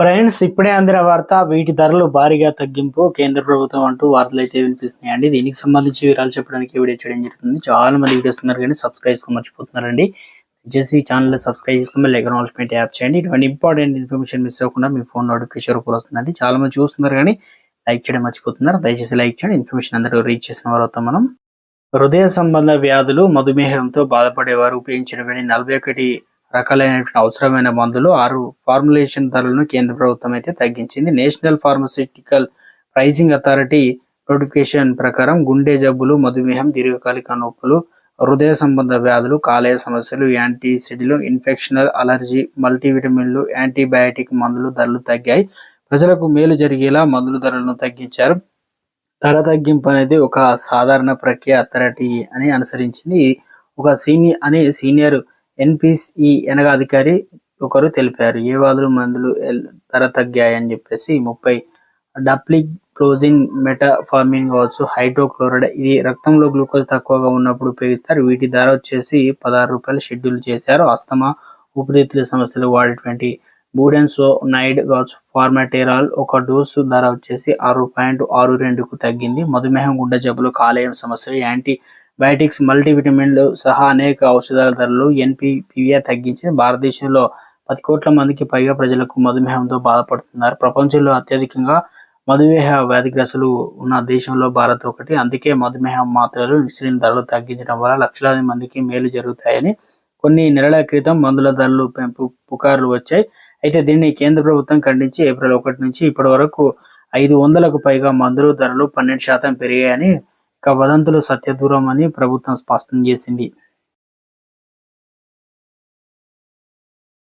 Friends ఇప్పుడే అందిన వార్త వీటి ధరలు భారీగా తగ్గింపు కేంద్ర ప్రభుత్వం అంటూ వార్తలు అయితే వినిపిస్తున్నాయి అండి దీనికి సంబంధించి వివరాలు చెప్పడానికి వీడియో చేయడం జరుగుతుంది. చాలా మంది వీడియోస్ ఉన్నారు కానీ సబ్స్క్రైబ్ చేసుకో మర్చిపోతున్నారండి. దయచేసి ఛానల్ సబ్స్క్రైబ్ చేసుకుని లైక్ అనౌన్స్మెంట్ యాప్ చేయండి. ఇటువంటి ఇంపార్టెంట్ ఇన్ఫర్మేషన్ మిస్ అవ్వకుండా మీ ఫోన్ నోటిఫికేషన్ రూపంలో వస్తుందండి. చాలా మంది చూస్తున్నారు కానీ లైక్ చేయడం మర్చిపోతున్నారు. దయచేసి లైక్ చేయండి. ఇన్ఫర్మేషన్ అందరూ రీచ్ చేసిన వారు అవుతాం మనం. హృదయ సంబంధ వ్యాధులు మధుమేహంతో బాధపడేవారు ఉపయోగించడం నలభై ఒకటి రకాలైనటువంటి అవసరమైన మందులు ఆరు ఫార్ములేషన్ ధరలను కేంద్ర ప్రభుత్వం అయితే తగ్గించింది. National Pharmaceutical Pricing Authority notification ప్రకారం గుండె జబ్బులు మధుమేహం దీర్ఘకాలిక నొప్పులు హృదయ సంబంధ వ్యాధులు కాలేయ సమస్యలు యాంటీసిడ్లు ఇన్ఫెక్షనల్ అలర్జీ మల్టీవిటమిన్లు యాంటీబయాటిక్ మందులు ధరలు తగ్గాయి. ప్రజలకు మేలు జరిగేలా మందుల ధరలను తగ్గించారు. ధర తగ్గింపు అనేది ఒక సాధారణ ప్రక్రియ అథారిటీ అని అనుసరించింది. ఒక సీనియర్ అనే సీనియర్ ఎన్పిసి ఎనగా అధికారి ఒకరు తెలిపారు. ఏ వాదులు మందులు ధర తగ్గాయని చెప్పేసి ముప్పై డప్లిక్ డప్లిక్లోజిన్ మెటాఫార్మిన్ కావచ్చు హైడ్రోక్లోరైడ్ ఇది రక్తంలో గ్లూకోజ్ తక్కువగా ఉన్నప్పుడు ఉపయోగిస్తారు. వీటి ధర వచ్చేసి పదహారు రూపాయలు షెడ్యూల్ చేశారు. అస్తమా ఊపిరితిత్తుల సమస్యలు వాడేటువంటి బూడెన్సో నైడ్ కావచ్చు ఫార్మాటేరాల్ ఒక డోసు ధర వచ్చేసి ఆరు పాయింట్ ఆరు రెండుకు తగ్గింది. మధుమేహం గుండె జబ్బులు కాలేయం సమస్యలు యాంటీ బయోటిక్స్ మల్టీవిటమిన్లు సహా అనేక ఔషధాల ధరలు ఎన్పిపివిఆర్ తగ్గించి భారతదేశంలో పది కోట్ల మందికి పైగా ప్రజలకు మధుమేహంతో బాధపడుతున్నారు. ప్రపంచంలో అత్యధికంగా మధుమేహ వ్యాధిగ్రస్తులు ఉన్న దేశంలో భారత్ ఒకటి. అందుకే మధుమేహం మాత్రలు ఇన్సులిన్ ధరలు తగ్గించడం వల్ల లక్షలాది మందికి మేలు జరుగుతాయని కొన్ని నెలల క్రితం మందుల ధరలు పెంపు పుకార్లు వచ్చాయి. అయితే దీన్ని కేంద్ర ప్రభుత్వం ఖండించి ఏప్రిల్ ఒకటి నుంచి ఇప్పటి వరకు ఐదు వందలకు పైగా మందుల ధరలు పన్నెండు శాతం పెరిగాయని ఇక వదంతులు సత్యదూరం అని ప్రభుత్వం స్పష్టం చేసింది.